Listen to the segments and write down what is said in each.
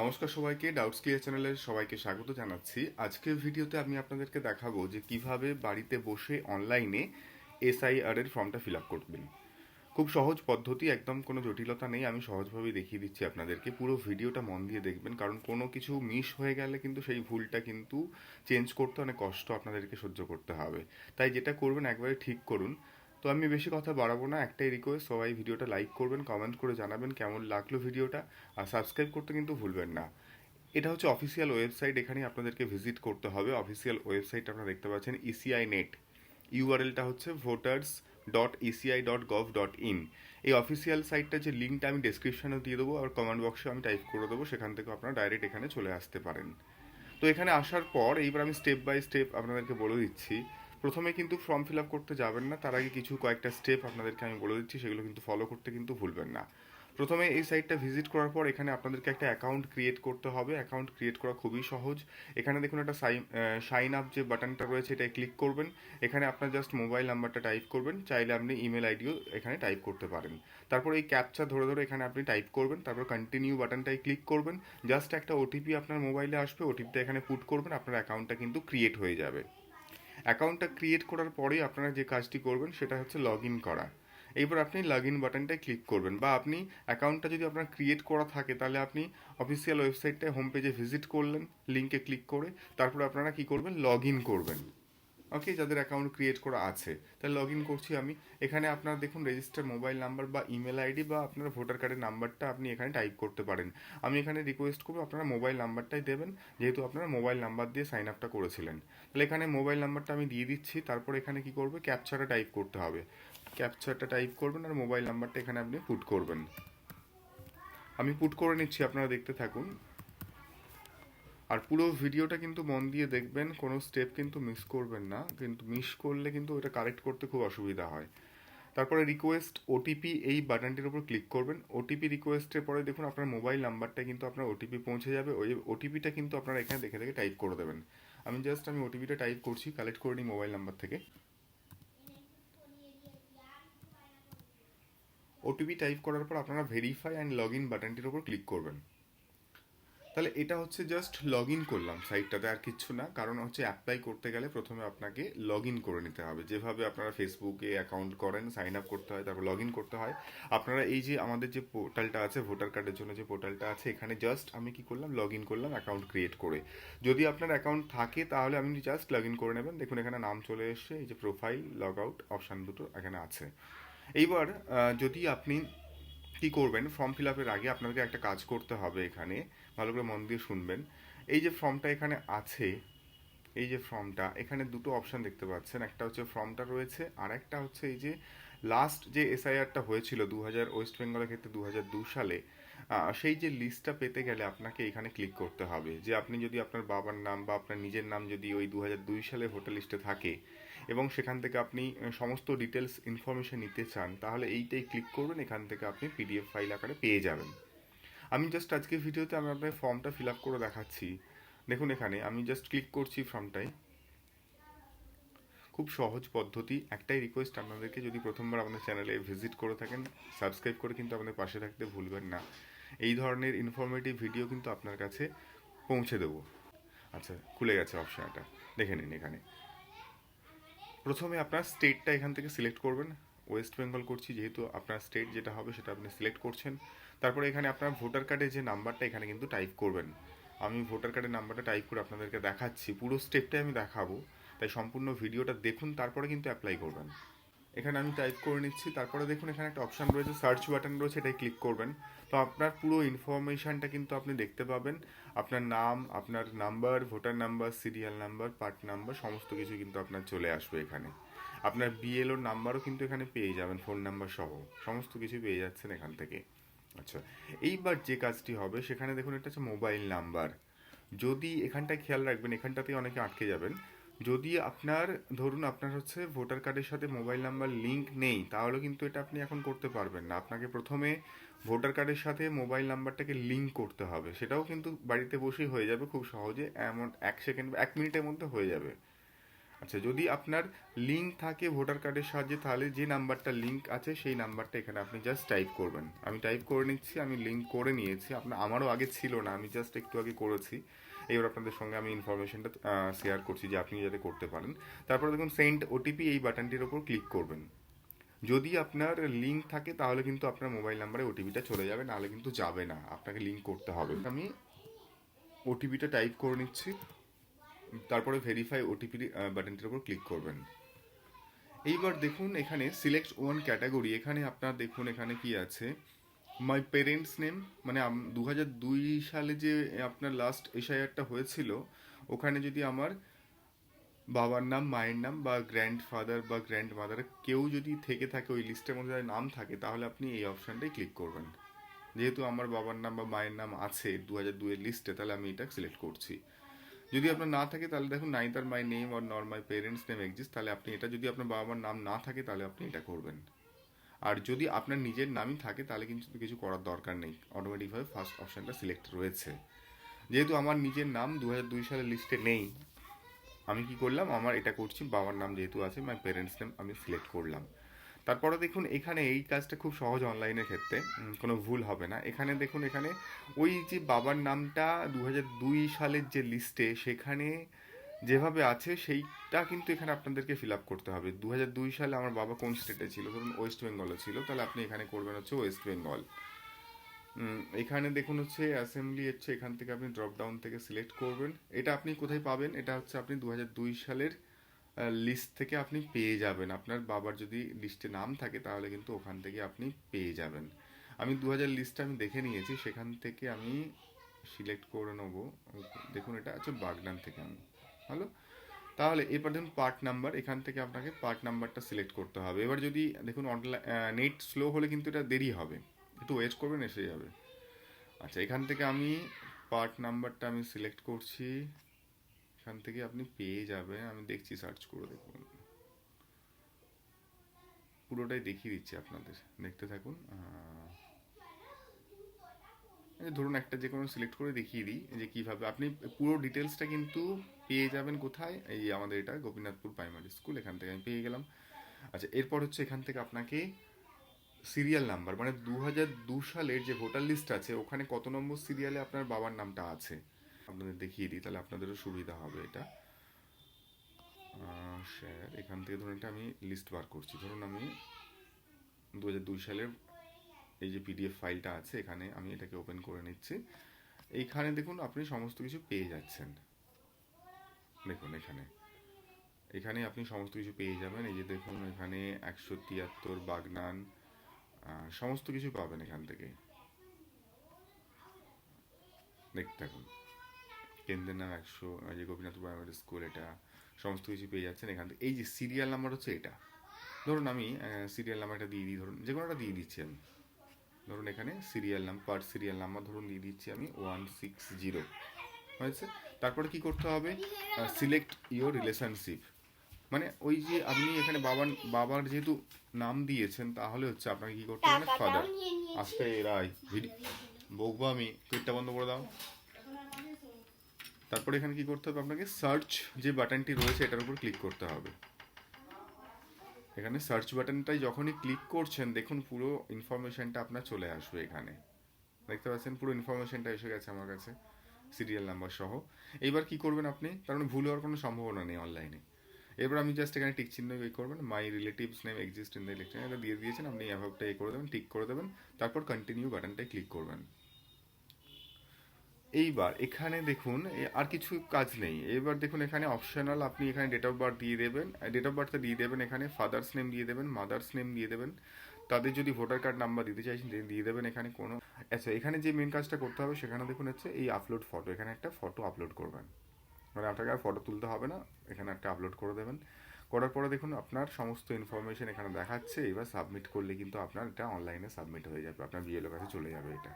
নমস্কার সবাইকে doubts clear চ্যানেলের সবাইকে স্বাগত জানাচ্ছি। আজকের ভিডিওতে আমি আপনাদেরকে দেখাবো যে কীভাবে বাড়িতে বসে অনলাইনে এসআইআর এর ফর্মটা ফিল আপ করবেন। খুব সহজ পদ্ধতি, একদম কোনো জটিলতা নেই। আমি সহজভাবেই দেখিয়ে দিচ্ছি আপনাদেরকে। পুরো ভিডিওটা মন দিয়ে দেখবেন, কারণ কোনো কিছু মিস হয়ে গেলে কিন্তু সেই ভুলটা কিন্তু চেঞ্জ করতে অনেক কষ্ট আপনাদেরকে সহ্য করতে হবে। তাই যেটা করবেন, একবারে ঠিক করুন। তো আমি বেশি কথা বাড়াবো না, একটাই রিকোয়েস্ট সবাই ভিডিওটা লাইক করবেন কমেন্ট করে জানাবেন কেমন লাগল ভিডিওটা, আর সাবস্ক্রাইব করতে কিন্তু ভুলবেন না। এটা হচ্ছে অফিসিয়াল ওয়েবসাইট এখানে আপনাদেরকে ভিজিট করতে হবে। অফিসিয়াল ওয়েবসাইট আপনারা দেখতে পাচ্ছেন ইসিআই নেট ইউআরএলটা হচ্ছে voters dot ECI dot gov dot in এই অফিসিয়াল সাইটটা যে লিঙ্কটা আমি ডেসক্রিপশনে দিয়ে দেবো, আর কমেন্ট বক্সে আমি টাইপ করে দেবো, সেখান থেকে আপনারা ডাইরেক্ট এখানে চলে আসতে পারেন। তো এখানে আসার পর, এইবার আমি স্টেপ বাই স্টেপ আপনাদেরকে বলে দিচ্ছি প্রথমে কিন্তু ফর্ম ফিল আপ করতে যাবেন না, তার আগে কিছু কয়েকটা স্টেপ আপনাদেরকে আমি বলে দিচ্ছি, সেগুলো কিন্তু ফলো করতে কিন্তু ভুলবেন না। প্রথমে এই সাইটটা ভিজিট করার পর এখানে আপনাদেরকে একটা অ্যাকাউন্ট ক্রিয়েট করতে হবে। অ্যাকাউন্ট ক্রিয়েট করা খুবই সহজ। এখানে দেখুন একটা সাইন আপ যে বাটনটা রয়েছে এটাই ক্লিক করবেন। এখানে আপনার জাস্ট মোবাইল নাম্বারটা টাইপ করবেন। চাইলে আপনি ইমেল আইডিও এখানে টাইপ করতে পারেন। তারপর এই ক্যাপচা ধরে ধরে এখানে আপনি টাইপ করবেন। তারপর কন্টিনিউ বাটনটাই ক্লিক করবেন। জাস্ট একটা ওটিপি আপনার মোবাইলে আসবে। ওটিপিটা এখানে পুট করবেন। আপনার অ্যাকাউন্টটা কিন্তু ক্রিয়েট হয়ে যাবে। অ্যাকাউন্টটা ক্রিয়েট করার পরেই আপনারা যে কাজটি করবেন সেটা হচ্ছে লগ ইন করা। এইবার আপনি লগ ইন বাটনটায় ক্লিক করবেন বা আপনি অ্যাকাউন্টটা যদি আপনার ক্রিয়েট করা থাকে তাহলে আপনি অফিসিয়াল ওয়েবসাইটটায় হোম পেজে ভিজিট করলেন লিঙ্কে ক্লিক করে তারপরে আপনারা কি করবেন? লগ ইন করবেন। ওকে যাদের অ্যাকাউন্ট ক্রিয়েট করা আছে, তাহলে লগ ইন করছি আমি। এখানে আপনারা দেখুন রেজিস্টার মোবাইল নাম্বার বা ইমেল আইডি বা আপনার ভোটার কার্ডের নাম্বারটা আপনি এখানে টাইপ করতে পারেন। আমি এখানে রিকোয়েস্ট করব, আপনারা মোবাইল নাম্বারটাই দেবেন, যেহেতু আপনারা মোবাইল নাম্বার দিয়ে সাইন আপটা করেছিলেন। তাহলে এখানে মোবাইল নাম্বারটা আমি দিয়ে দিচ্ছি, তারপর এখানে কি করবে? ক্যাপচারটা টাইপ করতে হবে। ক্যাপচারটা টাইপ করবেন আর মোবাইল নাম্বারটা এখানে আপনি পুট করবেন। আমি পুট করে নিচ্ছি, আপনারা দেখতে থাকুন। আর পুরো ভিডিওটা কিন্তু মন দিয়ে দেখবেন, কোনো স্টেপ কিন্তু মিস করবেন না। কিন্তু মিস করলে কিন্তু ওটা কারেক্ট করতে খুব অসুবিধা হয়। তারপরে রিকোয়েস্ট ওটিপি এই বাটনটির উপর ক্লিক করবেন। ওটিপি রিকোয়েস্টের পরে দেখুন আপনার মোবাইল নাম্বারটা কিন্তু আপনার ওটিপি পৌঁছে যাবে। ওই ওটিপিটা কিন্তু আপনারা এখানে দেখে দেখে টাইপ করে দেবেন। আমি জাস্ট আমি ওটিপিটা টাইপ করছি কালেক্ট করে নিই মোবাইল নাম্বার থেকে। ওটিপি টাইপ করার পর আপনারা ভেরিফাই অ্যান্ড লগ ইন বাটনটির উপর ক্লিক করবেন। তাহলে এটা হচ্ছে জাস্ট লগ ইন করলাম সাইটটাতে আর কিচ্ছু না। কারণ হচ্ছে অ্যাপ্লাই করতে গেলে প্রথমে আপনাকে লগ ইন করে নিতে হবে। যেভাবে আপনারা ফেসবুকে অ্যাকাউন্ট করেন সাইন আপ করতে হয়, তারপর লগ ইন করতে হয়। আপনারা এই যে আমাদের যে পোর্টালটা আছে ভোটার কার্ডের জন্য যে পোর্টালটা আছে, এখানে জাস্ট আমি কি করলাম? লগ ইন করলাম অ্যাকাউন্ট ক্রিয়েট করে। যদি আপনার অ্যাকাউন্ট থাকে, তাহলে আপনি জাস্ট লগ ইন করে নেবেন। দেখুন, এখানে নাম চলে এসছে, এই যে প্রোফাইল লগ আউট অপশান দুটো এখানে আছে। এইবার যদি আপনি কি করবেন? ফর্ম ফিল আপের আগে আপনাকে একটা কাজ করতে হবে এখানে। ভালো করে মন দিয়ে শুনবেন। এই যে ফর্মটা এখানে আছে, এই যে ফর্মটা এখানে দুটো অপশন দেখতে পাচ্ছেন। একটা হচ্ছে ফর্মটা রয়েছে, আর একটা হচ্ছে এই যে লাস্ট যে এসআইআরটা হয়েছিল দু হাজার ওয়েস্ট বেঙ্গলের ক্ষেত্রে দু হাজার দু সালে সেই যে লিস্টটা পেতে গেলে আপনাকে এখানে ক্লিক করতে হবে। যে আপনি যদি আপনার বাবার নাম বা আপনার নিজের নাম যদি ওই দু হাজার দুই সালে ভোটার লিস্টে থাকে এবং সেখান থেকে আপনি সমস্ত ডিটেলস ইনফরমেশন নিতে চান, তাহলে এইটাই ক্লিক করবেন এখান থেকে আপনি পিডিএফ ফাইল আকারে পেয়ে যাবেন। আমি জাস্ট আজকে ভিডিওতে আমি আপনার ফর্মটা ফিল আপ করে দেখাচ্ছি। দেখুন এখানে, আমি জাস্ট ক্লিক করছি ফর্মটায় খুব সহজ পদ্ধতি, একটাই রিকোয়েস্ট আপনাদেরকে, যদি প্রথমবার আমাদের চ্যানেলে ভিজিট করে থাকেন সাবস্ক্রাইব করে কিন্তু আমাদের পাশে থাকতে ভুলবেন না। এই ধরনের ইনফরমেটিভ ভিডিও কিন্তু আপনার কাছে পৌঁছে দেবো। আচ্ছা খুলে গেছে অপশানটা দেখে নিন এখানে। প্রথমে আপনার স্টেটটা এখান থেকে সিলেক্ট করবেন। ওয়েস্ট বেঙ্গল করছি, যেহেতু আপনার স্টেট যেটা হবে সেটা আপনি সিলেক্ট করছেন। তারপরে এখানে আপনার ভোটার কার্ডের যে নাম্বারটা এখানে কিন্তু টাইপ করবেন। আমি ভোটার কার্ডের নাম্বারটা টাইপ করে আপনাদেরকে দেখাচ্ছি। পুরো স্টেপটাই আমি দেখাবো। তাই সম্পূর্ণ ভিডিওটা দেখুন, তারপরে কিন্তু অ্যাপ্লাই করবেন। এখানে আমি টাইপ করে নিচ্ছি। তারপরে দেখুন, এখানে একটা অপশান রয়েছে সার্চ বাটন রয়েছে, এটাই ক্লিক করবেন। তো আপনার পুরো ইনফরমেশনটা কিন্তু আপনি দেখতে পাবেন। আপনার নাম, আপনার number voter number serial number part number সমস্ত কিছু কিন্তু আপনার চলে আসবে এখানে। আপনার বিএলওর নাম্বারও কিন্তু এখানে পেয়ে যাবেন ফোন নাম্বার সহ। সমস্ত কিছু পেয়ে যাচ্ছেন এখান থেকে। আচ্ছা এইবার যে কাজটি হবে, সেখানে দেখুন, এটা হচ্ছে মোবাইল নাম্বার যদি এখানটায় খেয়াল রাখবেন, এখানটাতেই অনেকে আটকে যাবেন। যদি আপনার, ধরুন আপনার হচ্ছে ভোটার কার্ডের সাথে মোবাইল নাম্বার লিঙ্ক নেই, তাহলে কিন্তু এটা আপনি এখন করতে পারবেন না। আপনাকে প্রথমে ভোটার কার্ডের সাথে মোবাইল নাম্বারটাকে লিঙ্ক করতে হবে। সেটাও কিন্তু বাড়িতে বসেই হয়ে যাবে খুব সহজে, এমন এক সেকেন্ড এক মিনিটের মধ্যে হয়ে যাবে। আচ্ছা যদি আপনার লিঙ্ক থাকে ভোটার কার্ডের সাহায্যে, তাহলে যে নাম্বারটা লিঙ্ক আছে, সেই নাম্বারটা এখানে আপনি জাস্ট টাইপ করবেন। আমি টাইপ করে নিচ্ছি, আমি লিঙ্ক করে নিয়েছি। আপনার, আমারও আগে ছিল না, আমি জাস্ট একটু আগে করেছি। এবার আপনাদের সঙ্গে আমি ইনফরমেশনটা শেয়ার করছি যে আপনি যাতে করতে পারেন। তারপরে দেখুন সেন্ড ওটিপি এই বাটনটির ওপর ক্লিক করবেন। যদি আপনার লিঙ্ক থাকে, তাহলে কিন্তু আপনার মোবাইল নাম্বারে ওটিপিটা চলে যাবে, নাহলে কিন্তু যাবে না। আপনাকে লিঙ্ক করতে হবে। আমি ওটিপিটা টাইপ করে নিচ্ছি। তারপরে ভেরিফাই ওটিপি বাটনটির উপর ক্লিক করবেন। এইবার দেখুন, এখানে সিলেক্ট ওয়ান ক্যাটাগরি এখানে আপনার দেখুন, এখানে কি আছে? মাই পেরেন্টস নেম মানে দু হাজার দুই সালে যে আপনার লাস্ট এসআইআরটা হয়েছিল, ওখানে যদি আমার বাবার নাম, মায়ের নাম বা গ্র্যান্ড ফাদার বা গ্র্যান্ড মাদার কেউ যদি থেকে থাকে, ওই লিস্টের মধ্যে নাম থাকে, তাহলে আপনি এই অপশানটাই ক্লিক করবেন। যেহেতু আমার বাবার নাম বা মায়ের নাম আছে দু হাজার দুয়ের লিস্টে তাহলে আমি এটা সিলেক্ট করছি। যদি আপনার না থাকে, তাহলে দেখুন নাইদার মাই নেম অর নর মাই পেরেন্টস নেম এক্সিস্ট তাহলে আপনি এটা, যদি আপনার বাবা মার নাম না থাকে, তাহলে আপনি এটা করবেন। আর যদি আপনার নিজের নামই থাকে, তাহলে কিন্তু কিছু করার দরকার নেই। অটোমেটিকভাবে ফার্স্ট অপশানটা সিলেক্ট রয়েছে। যেহেতু আমার নিজের নাম দু দুই সালের লিস্টে নেই, আমি কি করলাম? আমার এটা করছি, বাবার নাম যেহেতু আছে মাই পেরেন্টস নেম আমি সিলেক্ট করলাম। তারপরে দেখুন, এখানে এই কাজটা খুব সহজ অনলাইনের ক্ষেত্রে কোনো ভুল হবে না। এখানে দেখুন, এখানে ওই যে বাবার নামটা দু সালের যে লিস্টে সেখানে যেভাবে আছে, সেইটা কিন্তু এখানে আপনাদেরকে ফিল আপ করতে হবে। দু দুই সালে আমার বাবা কোন স্টেটে ছিল? ধরুন ওয়েস্ট বেঙ্গলে ছিল, তাহলে আপনি এখানে করবেন হচ্ছে ওয়েস্ট বেঙ্গল এখানে দেখুন হচ্ছে অ্যাসেম্বলি হচ্ছে এখান থেকে আপনি ড্রপ ডাউন থেকে সিলেক্ট করবেন। এটা আপনি কোথায় পাবেন? এটা হচ্ছে আপনি দু দুই সালের লিস্ট থেকে আপনি পেয়ে যাবেন। আপনার বাবার যদি লিস্টে নাম থাকে, তাহলে কিন্তু ওখান থেকে আপনি পেয়ে যাবেন। আমি দু হাজার লিস্টটা আমি দেখে নিয়েছি, সেখান থেকে আমি সিলেক্ট করে নেব। দেখুন এটা আছে বাগনান থেকে আমি। হলো তাহলে এবার দেখুন পার্ট নাম্বার এখান থেকে আপনাকে পার্ট নাম্বারটা সিলেক্ট করতে হবে। এবার যদি দেখুন অনলাইন নেট স্লো হলে কিন্তু এটা দেরি হবে। একটু ওয়েট করবেন এসে যাবে। আচ্ছা এখান থেকে আমি পার্ট নাম্বারটা আমি সিলেক্ট করছি। এখান থেকে আপনি পেয়ে যাবেন। আমি দেখছি সার্চ করে দেখুন। পুরোটাই দেখিয়ে দিচ্ছি আপনাদের। দেখতে থাকুন ধরুন একটা যে কোনো সিলেক্ট করে দেখিয়ে দিই যে কীভাবে। আপনি পুরো ডিটেলসটা কিন্তু পেয়ে যাবেন কোথায়? এই আমাদের এটা গোপীনাথপুর প্রাইমারি স্কুল এখান থেকে আমি পেয়ে গেলাম। আচ্ছা এরপর হচ্ছে এখান থেকে আপনাকে সিরিয়াল নাম্বার মানে দু হাজার দু সালের যে ভোটার লিস্ট আছে, ওখানে কত নম্বর সিরিয়ালে আপনার বাবার নামটা আছে? আপনাদের দেখিয়ে দিই, তাহলে আপনাদেরও সুবিধা হবে এটা। স্যার এখান থেকে ধরুন এটা আমি লিস্ট বার করছি। ধরুন আমি দু হাজার দুই সালের এই যে পিডিএফ ফাইলটা আছে, এখানে আমি এটাকে ওপেন করে নিচ্ছি। এইখানে দেখুন, আপনি সমস্ত কিছু পেয়ে যাচ্ছেন। দেখুন এখানে। এখানে আপনি সমস্ত কিছু পেয়ে যাবেন। এই যে দেখুন, এখানে একশো তিয়াত্তর বাগনান সমস্ত কিছু পাবেন এখান থেকে। দেখতে থাকুন কেন্দ্রের নাম একশো যে গোপীনাথ প্রাইমারি স্কুল এটা, সমস্ত কিছু পেয়ে যাচ্ছেন এখান থেকে। এই যে সিরিয়াল নাম্বার হচ্ছে এটা। ধরুন আমি সিরিয়াল নাম্বারটা দিয়ে দিই, ধরুন যে কোনোটা দিয়ে দিচ্ছি আমি। ধরুন এখানে সিরিয়াল নাম পার সিরিয়াল নাম্বার ধরুন দিয়ে দিচ্ছি আমি ওয়ান সিক্স জিরো হয়েছে? তারপরে কি করতে হবে? সিলেক্ট ইওর রিলেশনশিপ মানে ওই যে আপনি এখানে বাবার বাবার যেহেতু নাম দিয়েছেন তাহলে হচ্ছে আপনাকে কি করতে হবে ফাদার আস্তে রাই ভিডি বকবো আমি টুইটটা বন্ধ করে দাও। তারপরে এখানে কি করতে হবে আপনাকে? সার্চ যে বাটনটি রয়েছে এটার উপর ক্লিক করতে হবে। এখানে সার্চ বাটনটাই যখনই ক্লিক করছেন, দেখুন পুরো ইনফরমেশনটা আপনার চলে আসবে এখানে। দেখতে পাচ্ছেন পুরো ইনফরমেশনটা এসে গেছে আমার কাছে সিরিয়াল নাম্বার সহ। এইবার কি করবেন আপনি? তার মানে ভুল হওয়ার কোনো সম্ভাবনা নেই অনলাইনে এবার আমি জাস্ট এখানে টিক চিহ্ন ইয়ে করবেন my relatives name exist in the election এটা দিয়ে দিয়েছেন, আপনি অ্যাভাবটা এ করে দেবেন টিক করে দেবেন, তারপর কন্টিনিউ বাটনটায় ক্লিক করবেন। এইবার এখানে দেখুন আর কিছু কাজ নেই। এবার দেখুন এখানে অপশনাল আপনি এখানে ডেট অফ বার্থ দিয়ে দেবেন। ডেট অফ বার্থটা দিয়ে দেবেন এখানে ফাদার্স নেম দিয়ে দেবেন মাদার্স নেম দিয়ে দেবেন। তাদের যদি ভোটার কার্ড নাম্বার দিতে চাইছেন দিয়ে দেবেন এখানে কোনো। আচ্ছা এখানে যে মেন কাজটা করতে হবে, সেখানে দেখুন হচ্ছে এই আপলোড ফটো এখানে একটা ফটো আপলোড করবেন। মানে আপনাকে আর ফটো তুলতে হবে না, এখানে একটা আপলোড করে দেবেন। করার পরে দেখুন আপনার সমস্ত ইনফরমেশন এখানে দেখাচ্ছে, এবার সাবমিট করলে কিন্তু আপনার এটা অনলাইনে সাবমিট হয়ে যাবে, আপনার বিএলও কাছে চলে যাবে এটা।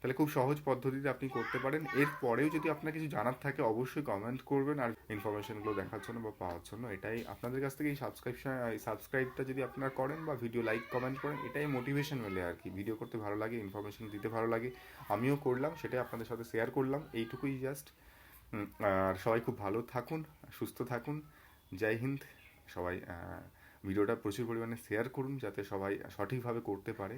তাহলে খুব সহজ পদ্ধতিতে আপনি করতে পারেন। এরপরেও যদি আপনার কিছু জানার থাকে, অবশ্যই কমেন্ট করবেন। আর ইনফরমেশনগুলো দেখার জন্য বা পাওয়ার জন্য এটাই আপনাদের কাছ থেকে এই সাবস্ক্রিপশন সাবস্ক্রাইবটা যদি আপনারা করেন বা ভিডিও লাইক কমেন্ট করেন, এটাই মোটিভেশন মেলে আর কি। ভিডিও করতে ভালো লাগে ইনফরমেশন দিতে ভালো লাগে। আমিও করলাম, সেটাই আপনাদের সাথে শেয়ার করলাম। এইটুকুই জাস্ট আর সবাই খুব ভালো থাকুন, সুস্থ থাকুন। জয় হিন্দ। সবাই ভিডিওটা প্রচুর পরিমাণে শেয়ার করুন, যাতে সবাই সঠিকভাবে করতে পারে।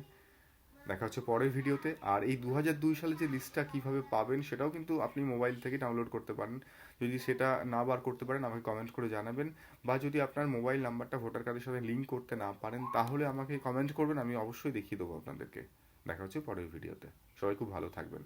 দেখা হচ্ছে পরের ভিডিওতে। আর এই দু দুই সালে যে লিস্টটা কীভাবে পাবেন সেটাও কিন্তু আপনি মোবাইল থেকে ডাউনলোড করতে পারেন। যদি সেটা না বার করতে পারেন, আমাকে কমেন্ট করে জানাবেন। বা যদি আপনার মোবাইল নাম্বারটা ভোটার কার্ডের সাথে লিঙ্ক করতে না পারেন, তাহলে আমাকে কমেন্ট করবেন, আমি অবশ্যই দেখিয়ে দেবো আপনাদেরকে। দেখা হচ্ছে পরের ভিডিওতে। সবাই খুব ভালো থাকবেন।